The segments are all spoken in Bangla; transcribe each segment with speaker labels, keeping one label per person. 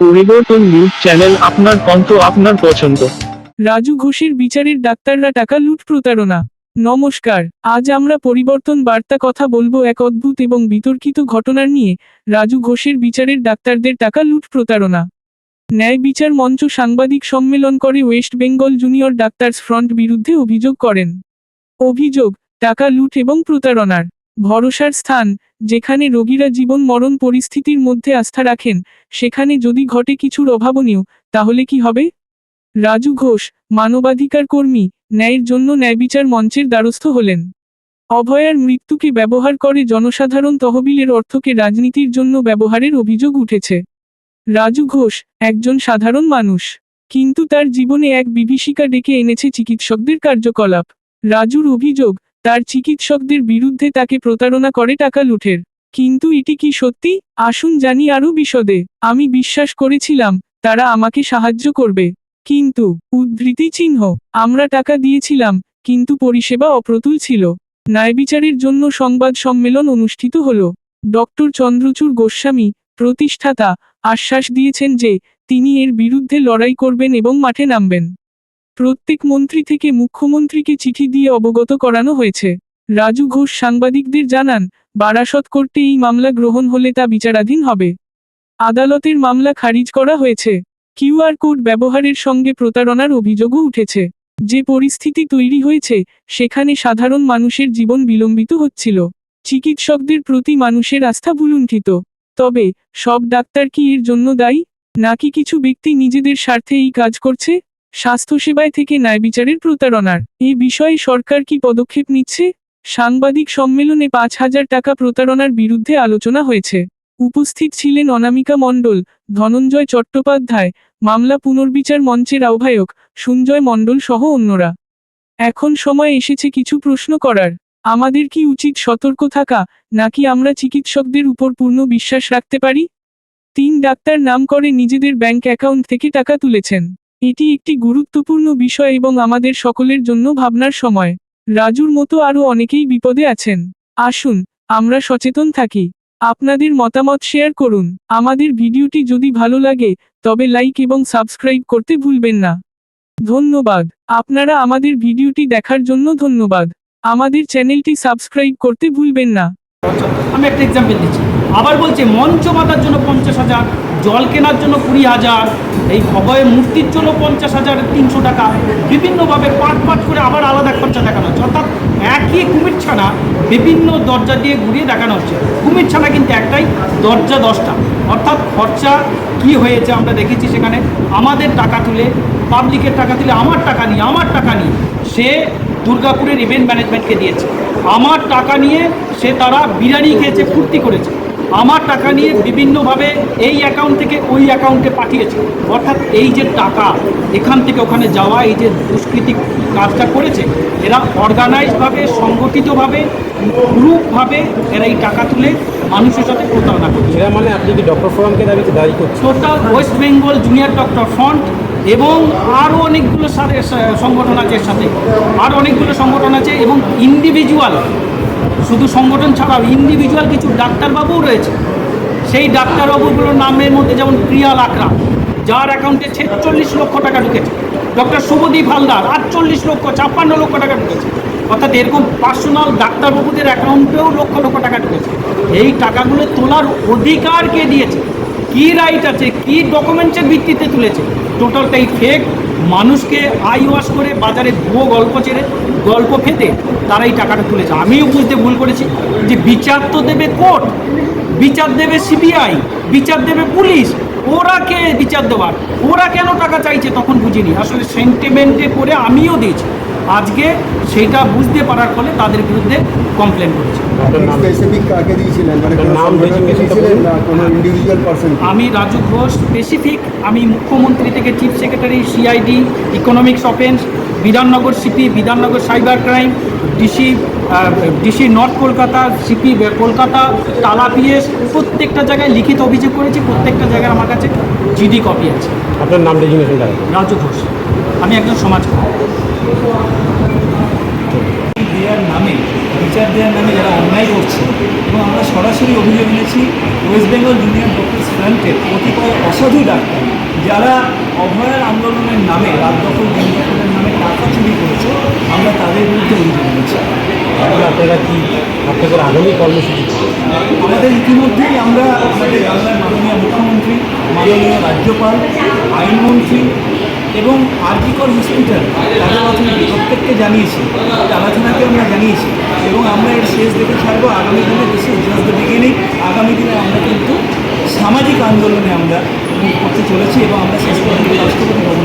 Speaker 1: পরিবর্তন নিউজ চ্যানেল আপনার কণ্ঠ আপনার পছন্দ।
Speaker 2: রাজু ঘোষের বিচারের ডাক্তাররা টাকা লুট প্রতারণা। নমস্কার, আজ আমরা পরিবর্তন বার্তা কথা বলব এক অদ্ভুত এবং বিতর্কিত ঘটনার নিয়ে। রাজু ঘোষের বিচারের ডাক্তারদের টাকা লুট প্রতারণা। ন্যায় বিচার মঞ্চ সাংবাদিক সম্মেলন করে West Bengal junior doctors front বিরুদ্ধে অভিযোগ করেন। অভিযোগ, টাকা লুট এবং প্রতারণার। ভরসার স্থান, যেখানে রোগীরা জীবন মরণ পরিস্থিতির মধ্যে আস্থা রাখেন, সেখানে যদি ঘটে কিছুর অভাবনীয়, তাহলে কি হবে? রাজু ঘোষ, মানবাধিকার কর্মী, ন্যায়ের জন্য ন্যায়বিচার মঞ্চের দ্বারস্থ হলেন। অভয়ার মৃত্যুকে ব্যবহার করে জনসাধারণ তহবিলের অর্থকে রাজনীতির জন্য ব্যবহারের অভিযোগ উঠেছে। রাজু ঘোষ, একজন সাধারণ মানুষ। কিন্তু তার জীবনে এক বিভীষিকা ডেকে এনেছে চিকিৎসকদের কার্যকলাপ। রাজুর অভিযোগ তার চিকিৎসকদের বিরুদ্ধে তাকে প্রতারণা করে টাকা লুঠের কিন্তু এটি কি সত্যি? আসুন জানি আরও বিশদে। আমি বিশ্বাস করেছিলাম, তারা আমাকে সাহায্য করবে। কিন্তু, উদ্ধৃতি চিহ্ন, আমরা টাকা দিয়েছিলাম, কিন্তু পরিষেবা অপ্রতুল ছিল। ন্যায়বিচারের জন্য সংবাদ সম্মেলন অনুষ্ঠিত হল। ডক্টর চন্দ্রচূড় গোস্বামী, প্রতিষ্ঠাতা, আশ্বাস দিয়েছেন যে, তিনি এর বিরুদ্ধে লড়াই করবেন এবং মাঠে নামবেন। প্রত্যেক মন্ত্রী থেকে মুখ্যমন্ত্রীকে চিঠি দিয়ে অবগত করানো হয়েছে। রাজু ঘোষ সাংবাদিকদের জানান, বারাসত করতে এই মামলা গ্রহণ হলে তা বিচারাধীন হবে। আদালতের মামলা খারিজ করা হয়েছে। কিউআর কোড ব্যবহারের সঙ্গে প্রতারণার অভিযোগও উঠেছে। যে পরিস্থিতি তৈরি হয়েছে, সেখানে সাধারণ মানুষের জীবন বিলম্বিত হচ্ছিল। চিকিৎসকদের প্রতি মানুষের আস্থা ভুলুণ্ঠিত। তবে, সব ডাক্তার কি এর জন্য দায়ী? নাকি কিছু ব্যক্তি নিজেদের স্বার্থে এই কাজ করছে? স্বাস্থ্যসেবায় থেকে ন্যায়বিচারের প্রতারণার। এ বিষয়ে সরকার কি পদক্ষেপ নিচ্ছে? সাংবাদিক সম্মেলনে পাঁচ হাজার টাকা প্রতারণার বিরুদ্ধে আলোচনা হয়েছে। উপস্থিত ছিলেন অনামিকা মণ্ডল, ধনঞ্জয় চট্টোপাধ্যায়, মামলা পুনর্বিচার মঞ্চের আহ্বায়ক, সুঞ্জয় মণ্ডল সহ অন্যরা। এখন সময় এসেছে কিছু প্রশ্ন করার। আমাদের কি উচিত সতর্ক থাকা, নাকি আমরা চিকিৎসকদের উপর পূর্ণ বিশ্বাস রাখতে পারি? তিন ডাক্তার নাম করে নিজেদের ব্যাংক অ্যাকাউন্ট থেকে টাকা তুলেছেন। এটি একটি গুরুত্বপূর্ণ বিষয় এবং আমাদের সকলের জন্য ভাবনার সময়। রাজুর মতো আরও অনেকেই বিপদে আছেন। আসুন, আমরা সচেতন থাকি। আপনাদের মতামত শেয়ার করুন। আমাদের ভিডিওটি যদি ভালো লাগে, তবে লাইক এবং সাবস্ক্রাইব করতে ভুলবেন না। ধন্যবাদ। আপনারা আমাদের ভিডিওটি দেখার জন্য ধন্যবাদ। আমাদের চ্যানেলটি সাবস্ক্রাইব করতে ভুলবেন না।
Speaker 3: আমি একটা এক্সাম্পল দিচ্ছি। আবার বলছে, মঞ্চ বাঁধার জন্য হাজার, জল কেনার জন্য কুড়ি হাজার, এই অভয় মূর্তির জন্য পঞ্চাশ হাজার, তিনশো টাকা। বিভিন্নভাবে পাট পাট করে আবার আলাদা খরচা দেখানো হচ্ছে। অর্থাৎ একই কুমির ছানা বিভিন্ন দরজা দিয়ে ঘুরিয়ে দেখানো হচ্ছে। কুমির ছানা কিন্তু একটাই দরজা দশটা। অর্থাৎ খরচা কি হয়েছে আমরা দেখেছি সেখানে। আমাদের টাকা তুলে, পাবলিকের টাকা তুলে, আমার টাকা নিয়ে, আমার টাকা নিয়ে সে দুর্গাপুরের ইভেন্ট ম্যানেজমেন্টকে দিয়েছে। আমার টাকা নিয়ে সে তারা বিরিয়ানি খেয়েছে, ফুর্তি করেছে। আমার টাকা নিয়ে বিভিন্নভাবে এই অ্যাকাউন্ট থেকে ওই অ্যাকাউন্টে পাঠিয়েছে। অর্থাৎ এই যে টাকা এখান থেকে ওখানে যাওয়া এই যে দুষ্কৃতি কাজটা করেছে এরা অর্গানাইজভাবে সংগঠিতভাবে গ্রুপভাবে এরা এই টাকা তুলে মানুষের সাথে প্রতারণা করছে।
Speaker 4: এরা মানে আপনি কি ডক্টর ফোরামকে দাবি দায়ী করছেন?
Speaker 3: Total West Bengal junior doctor front এবং আরও অনেকগুলো সাথে সংগঠন আছে এর সাথে। আরও অনেকগুলো সংগঠন আছে এবং ইন্ডিভিজুয়াল শুধু সংগঠন ছাড়াও ইন্ডিভিজুয়াল কিছু ডাক্তারবাবুও রয়েছে। সেই ডাক্তারবাবুগুলোর নামের মধ্যে যেমন প্রিয়া লাকড়া, যার অ্যাকাউন্টে ছেচল্লিশ লক্ষ টাকা ঢুকেছে। ডক্টর শুভদীপ হালদার, আটচল্লিশ লক্ষ, ছাপ্পান্ন লক্ষ টাকা ঢুকেছে। অর্থাৎ এরকম পার্সোনাল ডাক্তারবাবুদের অ্যাকাউন্টেও লক্ষ লক্ষ টাকা ঢুকেছে। এই টাকাগুলো তোলার অধিকার কে দিয়েছে? কি রাইট আছে? কি ডকুমেন্টসের ভিত্তিতে তুলেছে? টোটালটাই ফেক মানুষকে আই ওয়াশ করে বাজারে ভুয়ো গল্প ছেড়ে গল্প ফেতে তারাই টাকাটা তুলেছে। আমিও বুঝতে ভুল করেছি যে বিচার তো দেবে কোর্ট, বিচার দেবে সিবিআই, বিচার দেবে পুলিশ। ওরা কে বিচার দেওয়ার ওরা কেন টাকা চাইছে তখন বুঝিনি। আসলে সেন্টিমেন্টে করে আমিও দিয়েছি। আজকে সেটা বুঝতে পারার ফলে তাদের বিরুদ্ধে কমপ্লেন করেছে।
Speaker 4: আপনার নাম?
Speaker 5: স্পেসিফিক দিয়েছিলেন? মানে পারসন
Speaker 3: আমি রাজু ঘোষ স্পেসিফিক আমি মুখ্যমন্ত্রী থেকে chief secretary CID economics offence Bidhannagar CP Bidhannagar cyber crime DC DC north Kolkata CP Kolkata Tala PS প্রত্যেকটা জায়গায় লিখিত অভিযোগ করেছি প্রত্যেকটা জায়গায় আমার কাছে জিডি কপি আছে।
Speaker 4: আপনার নাম
Speaker 3: রাজু ঘোষ। আমি একজন সমাজকর্মী। দেওয়ার নামে
Speaker 6: বিচার দেওয়ার নামে যারা অন্যায় করছে এবং আমরা সরাসরি অভিযোগ এনেছি ওয়েস্ট বেঙ্গল জুনিয়র ডক্টরস ফ্রান্টের কতিপয় অসাধু ডাক্তার যারা অভয়ার আন্দোলনের নামে রাত দখল দিন দখলের নামে টাকা চুরি করেছে আমরা তাদের বিরুদ্ধে অভিযোগ এনেছি
Speaker 4: আপনারা কি আপনাদের আগামী কর্মসূচি?
Speaker 6: আমাদের ইতিমধ্যেই আমরা আমাদের বাংলার মাননীয় মুখ্যমন্ত্রী মাননীয় রাজ্যপাল আইনমন্ত্রী এবং আরজিকর হসপিটাল তাদের অথরিটি প্রত্যেককে জানিয়েছি আলোচনাকে আমরা জানিয়েছি এবং আমরা এর শেষ দেখে ছাড়বো। আগামী দিনে দেশে জাস্ট দ্য বিগিনিং আগামী দিনে আমরা কিন্তু সামাজিক আন্দোলনে আমরা মুখ করতে চলেছি এবং আমরা শেষ পর্যন্ত রাষ্ট্রপতি যাব।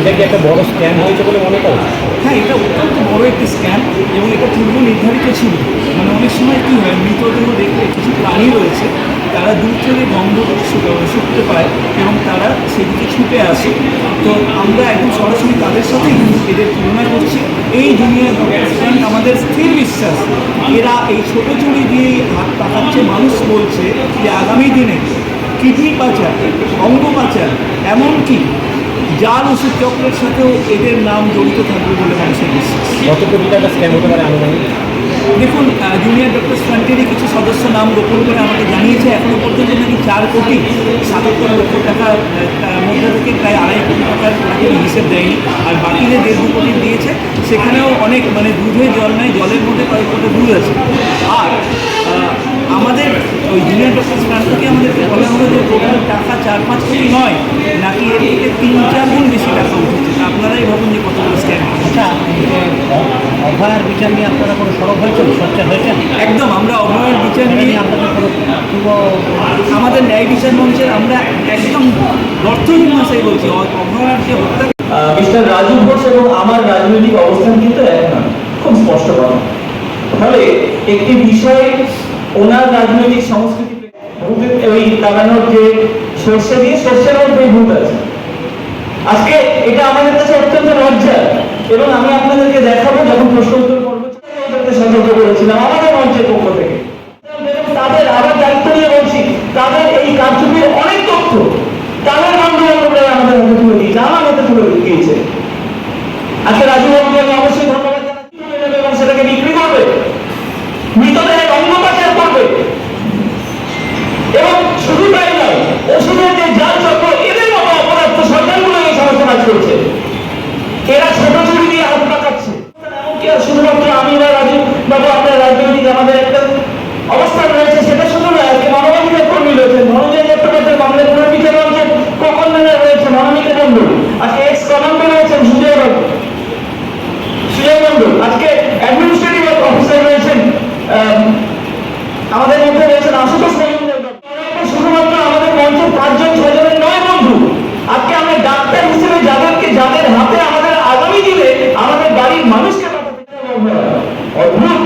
Speaker 4: এটা কি একটা বড় স্ক্যাম হয়েছে বলে মনে করো?
Speaker 6: হ্যাঁ এটা অত্যন্ত বড় একটি স্ক্যাম এবং এটা পূর্ব নির্ধারিত ছিল। মানে অনেক সময় কী হয় মৃতদেহ দেখলে কিছু প্রাণী রয়েছে তারা দূর থেকে গন্ধ শু- শুকতে পায় এবং তারা সেদিকে ছুটে আসে। তো আমরা একদম সরাসরি তাদের কিন্তু এদের তুলনা করছি। এই দুনিয়ার স্ট্যান্ড আমাদের স্থির বিশ্বাস। এরা এই ছোটো চুরি দিয়েই হাত পাকাচ্ছে। মানুষ বলছে যে আগামী দিনে কিডনি পাচার, অঙ্গ পাচার, এমনকি জাল ওষুধ চক্রের সাথেও এদের নাম জড়িত থাকবে বলে মানুষের বিশ্বাস।
Speaker 4: কত কোটি টাকা স্ক্যাম হতে পারে আনুমানিক?
Speaker 6: দেখুন জুনিয়র ডক্টর ফ্রান্টেরই কিছু সদস্য নাম গোপন করে আমাকে জানিয়েছে এখনও পর্যন্ত নাকি চার কোটি সাতাত্তর লক্ষ টাকা মধ্যে থেকে প্রায় আড়াই কোটি টাকার তাকে হিসেব দেয়নি। আর বাকি যে দেড় দু কোটি দিয়েছে, সেখানেও অনেক মানে দুধে জল নেয় জলের মধ্যে কয়েক কোটি দুধ আছে। আর আমাদের ওই জুনিয়র ডক্টর ফ্রান্ট থেকে আমাদেরকে বলা হলো যে টোটাল টাকা চার পাঁচ কোটি নয় নাকি এর থেকে তিন চার গুণ বেশি টাকা উঠেছে? তা আপনারাই ভাবুন যে কতগুলো স্ক্যাম
Speaker 7: আচ্ছা অভয়ার বিচার নিয়ে আপনারা কোনো সরব হয়েছেন সোচ্চার হয়েছেন?
Speaker 6: একদম আমরা অভয়ের বিচার নিয়ে
Speaker 7: আপনাদের কোনো
Speaker 6: আমাদের ন্যায় বিচার মঞ্চের আমরা একদম অর্থহীন ভাষায় বলছি। অভয়ার যে হত্যা
Speaker 8: মিস্টার রাজু ঘোষ এবং আমার রাজনৈতিক অবস্থান কিন্তু এক নয়। খুব স্পষ্ট কথা। ফলে একটি বিষয়ে ওনার রাজনৈতিক সংস্কৃতি ওই যে সর্ষে দিয়ে সর্ষের ভূত আছে। আজকে এটা আমাদের কাছে অত্যন্ত লজ্জা এবং আমি আপনাদেরকে দেখাবো যখন প্রশ্ন উত্তর করব সতর্ক করেছিলাম, আমাদের মঞ্চের পক্ষ থেকে। তাদের আবার দায়িত্ব নিয়ে বলছি তাদের এই কারচুপির অনেক তথ্য তাদের বান্ধবরা আমাদের হাতে তুলে দিয়েছে আমার হাতে তুলে দিয়েছে আজকে রাজু বাবুকে আমি অবশ্যই ধন্যবাদ জানাচ্ছি তুলে নেবে এবং সেটাকে বিক্রি করবে মৃতদেহের অঙ্গ পাচার করবে এবং শুধু তাই নয় ওষুধের যে জাল চক্র এদের মতো অপরাধ সরকারগুলো এই সমস্ত কাজ করছে এরা ছোট চুরি দিয়ে হাত পাকাচ্ছে এমনকি আর শুধুমাত্র আমি বা রাজু বাবু আপনার রাজনৈতিক আমাদের একটা অবস্থান রয়েছে সেটা শুধু নয় আজকে মানবাধিকার কর্মী রয়েছেন ধনঞ্জয় চট্টোপাধ্যায় বাংলাদেশ পুনর্বিচার মঞ্চের প্রকল্পের রয়েছে মানবিক বন্ধু আজকে এক্স কমান্ডার রয়েছেন সুজয় বাবু সুজয় মন্ডল আজকে অ্যাডমিনিস্ট্রেটিভ অফিসার রয়েছেন আম, আমাদের মধ্যে রয়েছেন আশুতোষ মজুমদার বাবু। শুধুমাত্র আমাদের মঞ্চের পাঁচজন ছজনের নয় বন্ধু আজকে আমরা ডাক্তার হিসেবে যাদেরকে যাদের হাতে আমাদের আগামী দিনে আমাদের বাড়ির মানুষকে বাঁচাতে হবে। অদ্ভুত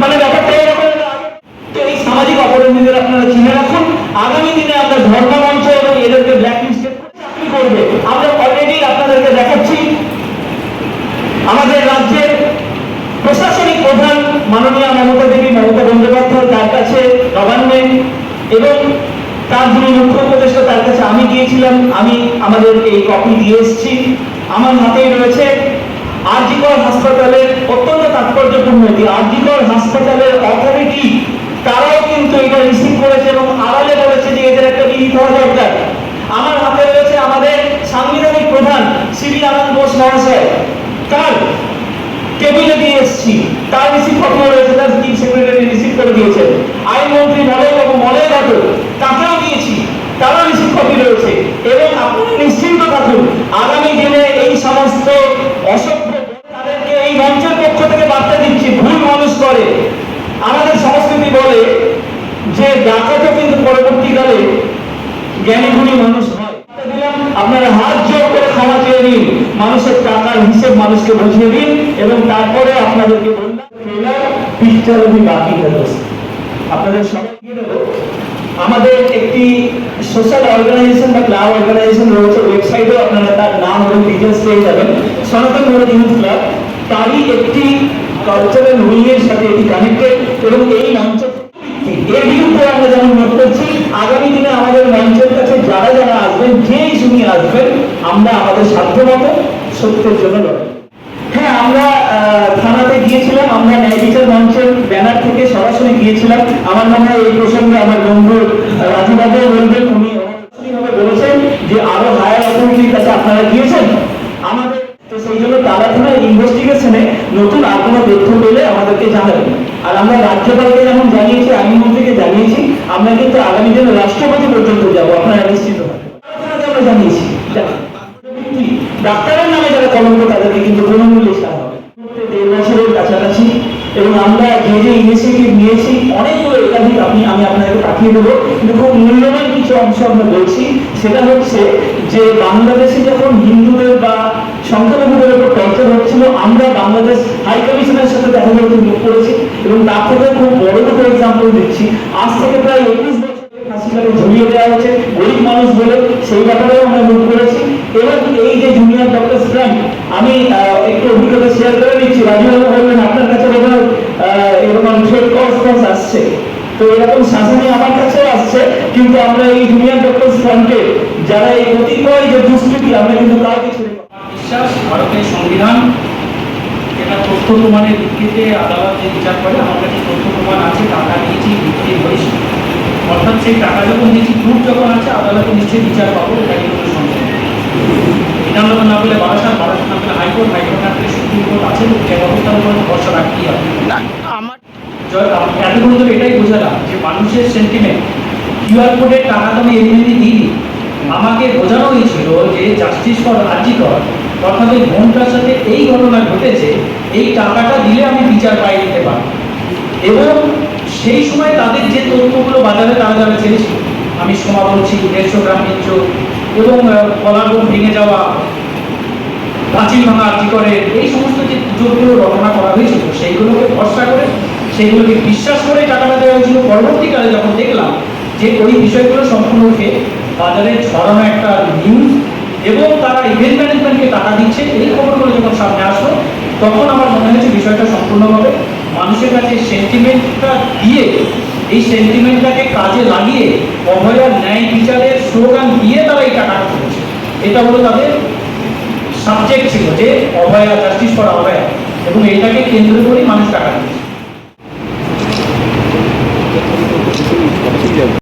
Speaker 8: মানে ব্যাপারটা এরকম না। তো এই অপরাধীদের আপনারা চিনে রাখুন। আগামী দিনে আমরা ধর্ম মঞ্চ এবং এদেরকে ব্ল্যাকলিস্টেড চাকরি করবে। আমরা অলরেডি আপনাদেরকে দেখাচ্ছি। আমাদের রাজ্যের প্রশাসনিক প্রধান মাননীয় মমতা দেবী, মমতা বন্দ্যোপাধ্যায় তার কাছে গভর্নমেন্ট এবং তার যিনি মুখ্য উপদেষ্টা তার কাছে আমি গিয়েছিলাম। আমি আমাদের এই কপি দিয়ে এসেছি। আমার হাতেই রয়েছে আরজিকর হাসপাতালের অত্যন্ত তাৎপর্যপূর্ণ এটি আরজিকর হাসপাতালের অথরিটি তারাও কিন্তু এটা রিসিভ করেছে এবং আড়ালে বলেছে যে এদের একটা বিহিত হওয়া দরকার। আমার হাতে রয়েছে আমাদের সাংবিধানিক প্রধান শ্রী আনন্দ বোস মহাশয়। তার টেবিলে দিয়ে এসছি। তার রিসিভ কপি রয়েছে, তার চিফ সেক্রেটারি রিসিভ করে দিয়েছে। আইনমন্ত্রী মলয় বাবু মলয় ঘটক তাকেও দিয়েছি তারও রিসিভ কপি রয়েছে এবং আপনি নিশ্চিন্ত থাকুন আগামী দিনে এই সমস্ত অসভ্য তাদেরকে এই মঞ্চের পক্ষ থেকে বার্তা দিচ্ছি ভুল মানুষ করে আমাদের সংস্কৃতি বলে যে ডাকাতও কিন্তু পরবর্তীকালে জ্ঞানী গুণী মানুষ হয় দিলাম আপনারা হাত জোর করে ক্ষমা চেয়ে নিন মানুষের টাকার হিসেব মানুষকে বুঝিয়ে দিন এবং তারপরে আপনাদেরকে বললাম বাকি আপনাদের সবাই আমাদের একটি সোশ্যাল অর্গানাইজেশন বা ক্লাব অর্গানাইজেশন রয়েছে ওয়েবসাইটেও আপনারা তার নাম এবং ডিটেলস পেয়ে যাবেন। সনাতন ভারত ইউথ ক্লাব তারই একটি কালচারাল উইংয়ের সাথে এটি কানেক্টেড এবং এই মঞ্চ এর বিরুদ্ধে আমরা যেমন মত করছি, আগামী দিনে আমাদের মঞ্চের কাছে যারা যারা আসবেন, যেই শুনি আসবেন, আমরা আমাদের সাধ্য মতো সত্যের জন্য লড়াই আমরা থানাতে গিয়েছিলাম, আমরা ন্যায় বিচার মঞ্চের ব্যানার থেকে সরাসরি গিয়েছিলাম। আমার মনে হয় এই প্রসঙ্গে আমার বন্ধু রাজুবাবু বলবেন, উনি বলেছেন যে আরও হায়ার অথরিটির কাছে আপনারা গিয়েছেন। আমাদের তো সেই জন্য তারা থানার ইনভেস্টিগেশনে নতুন আর কোনো তথ্য পেলে আমাদেরকে জানাবেন। আর আমরা রাজ্যপালকে যেমন জানিয়েছি, আইনমন্ত্রীকে জানিয়েছি, আমরা কিন্তু আগামী দিনে রাষ্ট্রপতি পর্যন্ত যাব, আপনারা নিশ্চিত আমরা জানিয়েছি। ডাক্তারের নামে যারা কলঙ্ক তাদেরকে কিন্তু বিনামূল্যে সারা হবে দেড় বছরের কাছাকাছি এবং আমরা যে যে ইনিশিয়েটিভ নিয়েছি অনেকগুলো একাধিক আপনি, আমি আপনাকে পাঠিয়ে দেবো। কিন্তু খুব মূল্যবান কিছু অংশ আমরা বলছি। সেটা হচ্ছে যে বাংলাদেশে যখন হিন্দুদের বা সংখ্যালঘুদের উপর টর্চার হচ্ছিল, আমরা বাংলাদেশ হাই কমিশনের সাথে দেখা করতে যোগ করেছি। এবং তার থেকে খুব বড় দুটো এক্সাম্পল দিচ্ছি। আজ থেকে প্রায় একুশ ফাঁসিকালে ঝুলিয়ে দেওয়া হচ্ছে গরিব মানুষ বলে সেই ব্যাপারেও আমরা মুখ করেছি। এবং এই যে জুনিয়র ডক্টর স্ট্রাইক আমি একটু অভিজ্ঞতা শেয়ার করে নিচ্ছি। রাজুবাবু বললেন, আপনার কাছে বোধহয় এরকম ট্রেড করেসপন্স আসছে। তো এরকম শাসনে আমার কাছেও আসছে, কিন্তু আমরা এই জুনিয়র ডক্টর ফ্রন্টে যারা এই কতিপয় যে দুষ্কৃতি, আমরা কিন্তু কাউকে ছেড়ে
Speaker 3: বিশ্বাস, ভারতের সংবিধান, যেটা তথ্য প্রমাণের ভিত্তিতে আদালত যে বিচার করে, আমার কাছে তথ্য প্রমাণ আছে টাকা দিয়েছি বিক্রি হয়েছে। অর্থাৎ সেই টাকা যখন দিয়েছি প্রুফ যখন আছে আদালতে নিশ্চয়ই বিচার পাবো এটা কিন্তু কোনো সন্দেহ না বলে বারাসাত বারাসাত না বলে হাইকোর্ট হাইকোর্ট না বলে সুপ্রিম কোর্ট আছে যে ব্যবস্থার উপর ভরসা রাখতেই হবে। জয় আম- এতক্ষণ ধরে এটাই বোঝালাম যে মানুষের সেন্টিমেন্ট কিউআর কোডের টাকা তো আমি এমনি এমনি দিই আমাকে বোঝানো হয়েছিল যে জাস্টিস ফর আর্জিকর অর্থাৎ ওই বোনটার সাথে এই ঘটনা ঘটেছে এই টাকাটা দিলে আমি বিচার পাই দিতে পারব। এবং সেই সময় তাদের যে তথ্যগুলো বাজারে, তারা যারা ছেড়েছিল আমি সোমা বলছি, দেড়শো গ্রাম নিচ্ছ। এবং বোম ভেঙে যাওয়া, প্রাচীন ভাঙা আর্জি করে? এই সমস্ত যে গুজবগুলো রচনা করা হয়েছিল, সেইগুলোকে ভরসা করে, সেইগুলোকে বিশ্বাস করে টাকাটা দেওয়া হয়েছিল। পরবর্তীকালে যখন দেখলাম যে ওই বিষয়গুলো সম্পূর্ণকে বাজারে ছড়ানো একটা নিউজ এবং তারা ইভেন্ট ম্যানেজমেন্টকে টাকা দিচ্ছে, এই খবরগুলো যখন সামনে আসলো, তখন আমার মনে হয়েছে বিষয়টা সম্পূর্ণভাবে মানুষের কাছে সেন্টিমেন্টটা দিয়ে, এই সেন্টিমেন্টটাকে কাজে লাগিয়ে অভয়ার ন্যায় বিচারের স্লোগান দিয়ে তারা এই টাকাটা করেছে এটা হলো তাদের সাবজেক্ট ছিল যে অভয়া জাস্টিস ফর অভয়া। এবং এটাকে কেন্দ্র করেই মানুষ টাকা দিচ্ছে